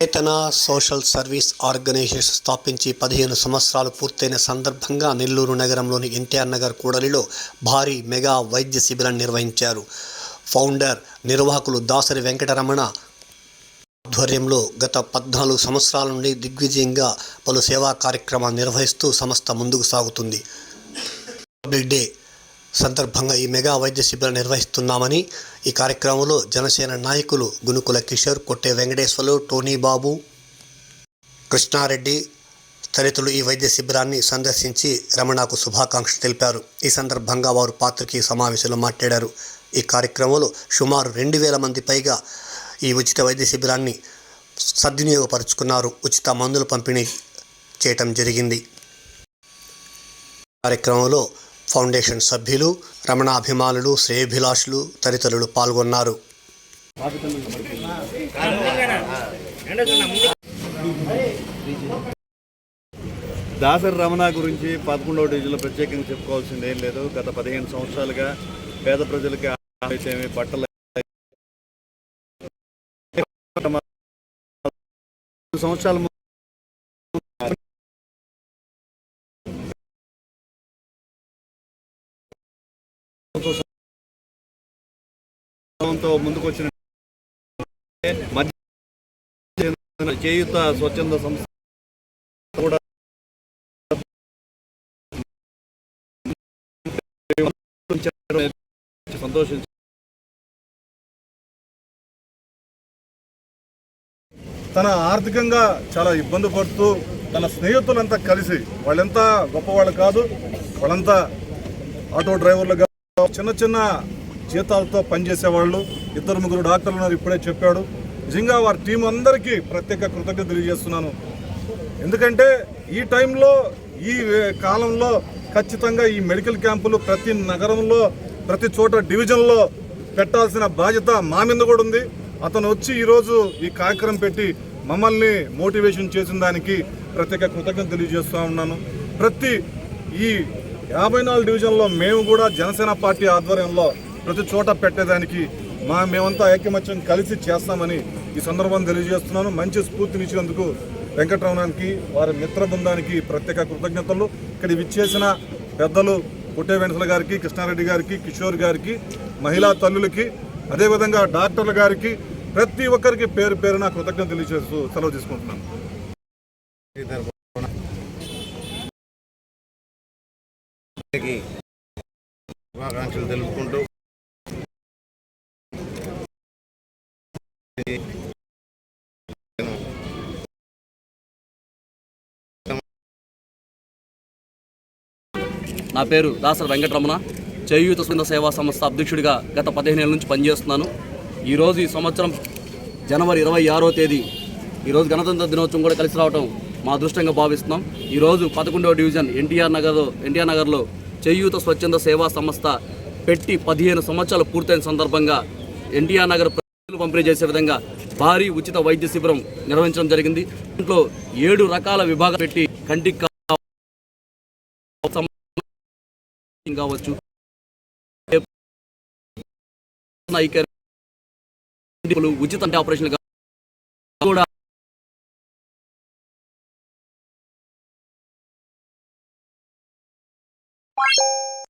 చేతన social service organisation స్థాపించి పదిహేను సంవత్సరాలు పూర్తయిన సందర్భంగా నెల్లూరు నగరంలోని ఎన్టీఆర్ నగర్ కూడలిలో భారీ మెగా వైద్య శిబిరాన్ని నిర్వహించారు. ఫౌండర్ నిర్వాహకులు దాసరి వెంకటరమణ ఆధ్వర్యంలో గత పద్నాలుగు సంవత్సరాల నుండి దిగ్విజయంగా పలు సేవా కార్యక్రమాలు నిర్వహిస్తూ సంస్థ ముందుకు సాగుతుంది. డే సందర్భంగా ఈ మెగా వైద్య శిబిరం నిర్వహిస్తున్నామని ఈ కార్యక్రమంలో జనసేన నాయకులు గునుకుల కిషోర్ కొట్టే వెంకటేశ్వర్లు టోనీ బాబు కృష్ణారెడ్డి తదితరులు ఈ వైద్య శిబిరాన్ని సందర్శించి రమణకు శుభాకాంక్షలు తెలిపారు. ఈ సందర్భంగా వారు పాత్రికేయ సమావేశంలో మాట్లాడారు. ఈ కార్యక్రమంలో సుమారు రెండు వేల మంది పైగా ఈ ఉచిత వైద్య శిబిరాన్ని సద్వినియోగపరుచుకున్నారు. ఉచిత మందులు పంపిణీ చేయటం జరిగింది. కార్యక్రమంలో ఫౌండేషన్ సభ్యులు రమణ అభిమానులు శ్రేయభిలాషులు తదితరులు పాల్గొన్నారు. దాసరి రమణ గురించి పదకొండవ డివిజన్లో ప్రత్యేకంగా చెప్పుకోవాల్సింది ఏం లేదు. గత పదిహేను సంవత్సరాలుగా పేద ప్రజలకి అయితేమి బట్టలు సంవత్సరాల ముందుకు వచ్చిన మధ్య చేయుత స్వచ్ఛంద సంస్థ కూడా సంతోషించారు తన ఆర్థికంగా చాలా ఇబ్బంది పడుతూ తన స్నేహితులంతా కలిసి వాళ్ళంతా గొప్పవాళ్ళు కాదు వాళ్ళంతా ఆటో డ్రైవర్లుగా చిన్న చిన్న జీతాలతో పనిచేసేవాళ్ళు ఇద్దరు ముగ్గురు డాక్టర్లు ఉన్నారు ఇప్పుడే చెప్పాడు. నిజంగా వారి టీం అందరికీ ప్రత్యేక కృతజ్ఞత తెలియజేస్తున్నాను. ఎందుకంటే ఈ టైంలో ఈ కాలంలో ఖచ్చితంగా ఈ మెడికల్ క్యాంపులు ప్రతి నగరంలో ప్రతి చోట డివిజన్లో పెట్టాల్సిన బాధ్యత మా మీద కూడా ఉంది. అతను వచ్చి ఈరోజు ఈ కార్యక్రమం పెట్టి మమ్మల్ని మోటివేషన్ చేసిన దానికి ప్రత్యేక కృతజ్ఞత తెలియజేస్తూ ఉన్నాను. ప్రతి ఈ యాభై నాలుగు డివిజన్లో మేము కూడా జనసేన పార్టీ ఆధ్వర్యంలో ప్రతి చోట పెట్టేదానికి మా మేమంతా ఐక్యమత్యం కలిసి చేస్తామని ఈ సందర్భం తెలియజేస్తున్నాను. మంచి స్ఫూర్తినిచ్చినందుకు వెంకటరమణానికి వారి మిత్ర బృందానికి ప్రత్యేక కృతజ్ఞతలు. ఇక్కడ విచ్చేసిన పెద్దలు పుట్టే వెంకటల గారికి కృష్ణారెడ్డి గారికి కిషోర్ గారికి మహిళా తల్లులకి అదేవిధంగా డాక్టర్ల గారికి ప్రతి ఒక్కరికి పేరు పేరున కృతజ్ఞత తెలియజేస్తూ సెలవు తీసుకుంటున్నాను. శుభాకాంక్షలు తెలుపుకుంటూ నా పేరు దాసరి వెంకటరమణ. చేయూత స్వంత సేవా సంస్థ అధ్యక్షుడిగా గత పదిహేను ఏళ్ళ నుంచి పనిచేస్తున్నాను. ఈరోజు ఈ సంవత్సరం జనవరి ఇరవై ఆరో తేదీ ఈరోజు గణతంత్ర దినోత్సవం కూడా కలిసి రావడం మా అదృష్టంగా భావిస్తున్నాం. ఈరోజు పదకొండవ డివిజన్ ఎన్టీఆర్ నగర్ ఎన్టీఆర్ నగర్లో చేయూత స్వచ్ఛంద సేవా సంస్థ పెట్టి పదిహేను సంవత్సరాలు పూర్తయిన సందర్భంగా ఎన్టీఆర్ నగర్ ప్రజలు పంపిణీ చేసే విధంగా భారీ ఉచిత వైద్య శిబిరం నిర్వహించడం జరిగింది. దీంట్లో ఏడు రకాల విభాగాలు పెట్టి కంటికి కావచ్చు. ఉచిత ఆపరేషన్ కూడా Bye.